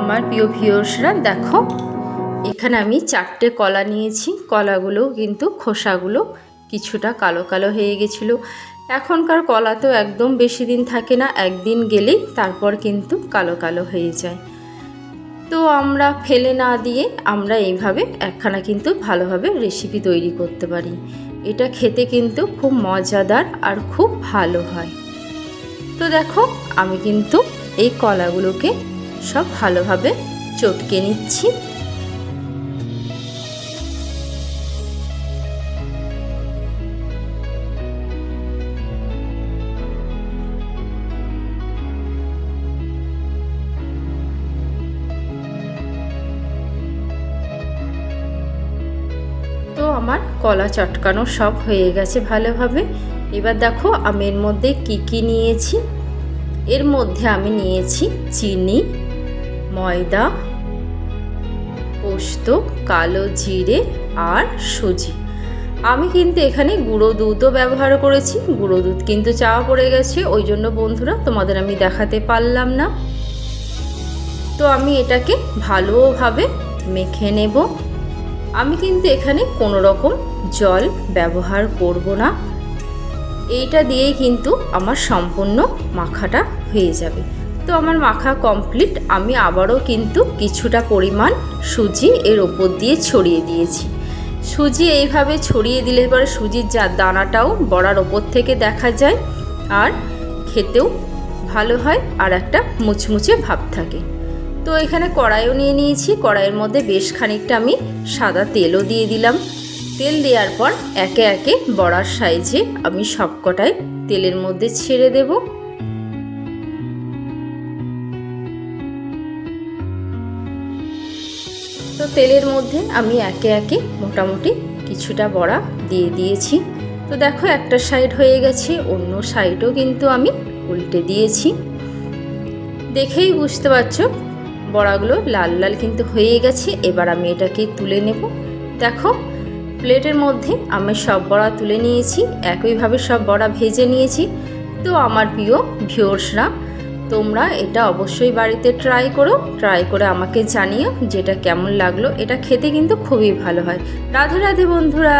আমার প্রিয় ভিউর্সরা দেখো, এখানে আমি চারটে কলা নিয়েছি। কলাগুলো কিন্তু খোসাগুলো কিছুটা কালো কালো হয়ে গেছিল। এখনকার কলা তো একদম বেশি দিন থাকে না, একদিন গেলেই তারপর কিন্তু কালো কালো হয়ে যায়। তো আমরা ফেলে না দিয়ে আমরা এইভাবে একখানা কিন্তু ভালোভাবে রেসিপি তৈরি করতে পারি। এটা খেতে কিন্তু খুব মজাদার আর খুব ভালো হয়। তো দেখো, আমি কিন্তু এই কলাগুলোকে সব ভালোভাবে চটকে নিচ্ছি। তো আমার কলা চটকানো সব হয়ে গেছে ভালোভাবে। এবার দেখো আমি এর মধ্যে কি কি নিয়েছি। এর মধ্যে আমি নিয়েছি চিনি ময়দা, পোস্ত, কালো জিরে আর সুজি। আমি কিন্তু এখানে গুঁড়ো দুধও ব্যবহার করেছি। গুঁড়ো দুধ কিন্তু চাওয়া পড়ে গেছে। ওই জন্য বন্ধুরা, তোমাদের আমি দেখাতে পারলাম না। তো আমি এটাকে ভালোভাবে মেখে নেব। আমি কিন্তু এখানে কোনো রকম জল ব্যবহার করব না। এইটা দিয়েই কিন্তু আমার সম্পূর্ণ মাখাটা হয়ে যাবে। তো আমার মাখা কমপ্লিট আমি আবারও কিন্তু কিছুটা পরিমাণ সুজি এর ওপর দিয়ে ছড়িয়ে দিয়েছি। সুজি এইভাবে ছড়িয়ে দিলে পরে সুজির যা দানাটাও বড়ার ওপর থেকে দেখা যায়, আর খেতেও ভালো হয় আর একটা মুচমুচে ভাব থাকে। তো এখানে কড়াইও নিয়ে নিয়েছি, কড়াইয়ের মধ্যে বেশ খানিকটা আমি সাদা তেলও দিয়ে দিলাম। তেল দেওয়ার পর একে একে বড়ার সাইজে আমি সবকটাই তেলের মধ্যে ছেড়ে দেব। তো তেলের মধ্যে আমি একে একে মোটামুটি কিছুটা বড়া দিয়ে দিয়েছি। তো দেখো একটা সাইড হয়ে গেছে, অন্য সাইডও কিন্তু আমি উল্টে দিয়েছি। দেখেই বুঝতে পারছ, বড়াগুলো লাল লাল কিন্তু হয়ে গেছে, এবার আমি এটাকে তুলে নেব। দেখো, প্লেটের মধ্যে আমি সব বড়া তুলে নিয়েছি, একইভাবে সব বড়া ভেজে নিয়েছি। তো আমার প্রিয় ভিওর্সরা তোমরা এটা অবশ্যই বাড়িতে ট্রাই করো ট্রাই করে আমাকে জানিও যেটা কেমন লাগল। এটা খেতে কিন্তু খুবই ভালো হয়। রাধে রাধে বন্ধুরা!